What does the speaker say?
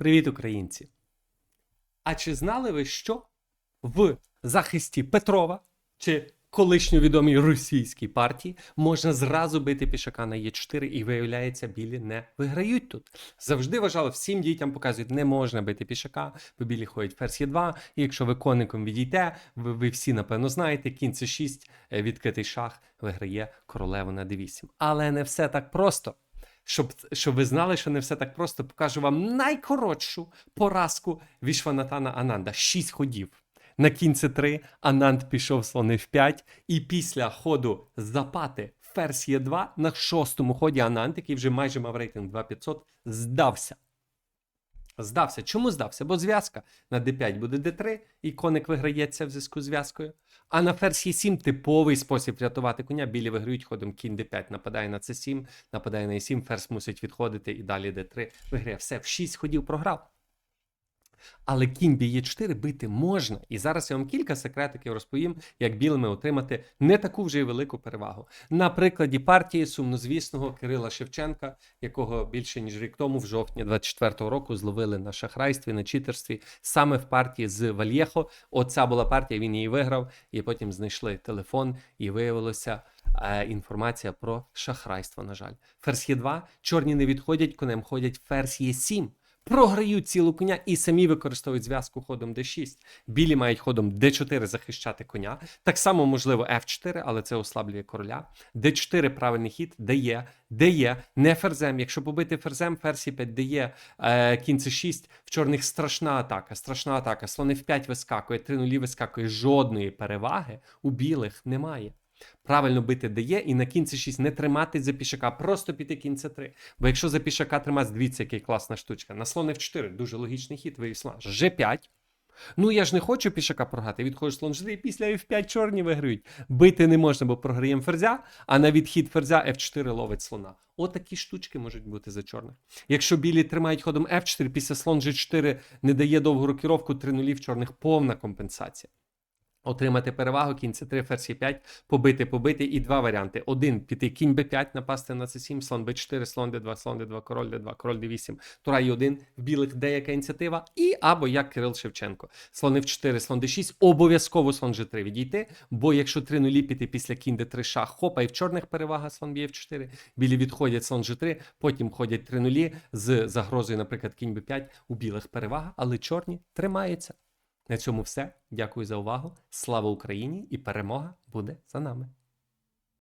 Привіт, українці! А чи знали ви, що в захисті Петрова чи колишньо відомій російській партії можна зразу бити пішака на Е4 і виявляється, білі не виграють тут. Завжди вважали, всім дітям показують, не можна бити пішака, бо білі ходять ферзь Е2, і якщо ви коником відійте, ви, ви всі напевно знаєте, кінь С6, е, відкритий шах виграє королеву на d8. Але не все так просто. Щоб, щоб ви знали, що не все так просто, покажу вам найкоротшу поразку Вішванатана Ананда. Шість ходів. На кінці три Ананд пішов слони в 5, і після ходу запати ферзь Е2 на шостому ході Ананд, який вже майже мав рейтинг 2500, здався. Здався. Чому здався? Бо зв'язка на d5 буде d3, і коник виграється в зв'язку з зв'язкою. А на ферзь e 7 типовий спосіб врятувати коня. Білі виграють ходом кінь d5, нападає на c7, нападає на e7, ферзь мусить відходити і далі d3. Виграє все, в 6 ходів програв. Але кінь б'є 4 бити можна. І зараз я вам кілька секретиків розповім, як білими отримати не таку вже й велику перевагу. На прикладі партії сумнозвісного Кирила Шевченка, якого більше ніж рік тому, в жовтні 24-го року, зловили на шахрайстві, на читерстві, саме в партії з Вальєхо. Оця була партія, він її виграв, і потім знайшли телефон, і виявилося. е, Інформація про шахрайство, на жаль. Ферзь є 2 чорні не відходять, конем ходять ферзь є 7 програють цілу коня і самі використовують зв'язку ходом d6. Білі мають ходом d4 захищати коня. Так само можливо f4, але це ослаблює короля. d4 правильний хід, дає, дає, не ферзем. Якщо побити ферзем, ферзь 5 дає е, кінь c6, в чорних страшна атака, страшна атака. Слон f5 вискакує, 3 нулі вискакує. Жодної переваги у білих немає. Правильно бити дає і на кінці 6 не тримати за пішака, просто піти кінця 3. Бо якщо за пішака тримати, дивіться, яка класна штучка. На слон F4, дуже логічний хід, вивів слон. G5. Ну я ж не хочу пішака програти. Відходиш слон G3, і після F5 чорні виграють. Бити не можна, бо програємо ферзя, а на відхід ферзя F4 ловить слона. Отакі штучки можуть бути за чорних. Якщо білі тримають ходом F4, після слон G4 не дає довгу рокіровку, 3 нулі в чорних повна компенсація. Отримати перевагу, кінь c3, ферзь 5 побити, побити і два варіанти. Один піти кінь b5, напасти на c7, слон b4, слон d2, слон d2, король d2, король d8, тура і 1 в білих деяка ініціатива, і або як Кирил Шевченко. Слон f4, слон d6, обов'язково слон g3 відійти, бо якщо 3 нулі піти після кінь d3 шах, хопа, і в чорних перевага слон б'є f4, білі відходять слон g3, потім ходять 3 нулі з загрозою, наприклад, кінь b5, у білих перевага, але чорні тримаються. На цьому все. Дякую за увагу. Слава Україні! І перемога буде за нами.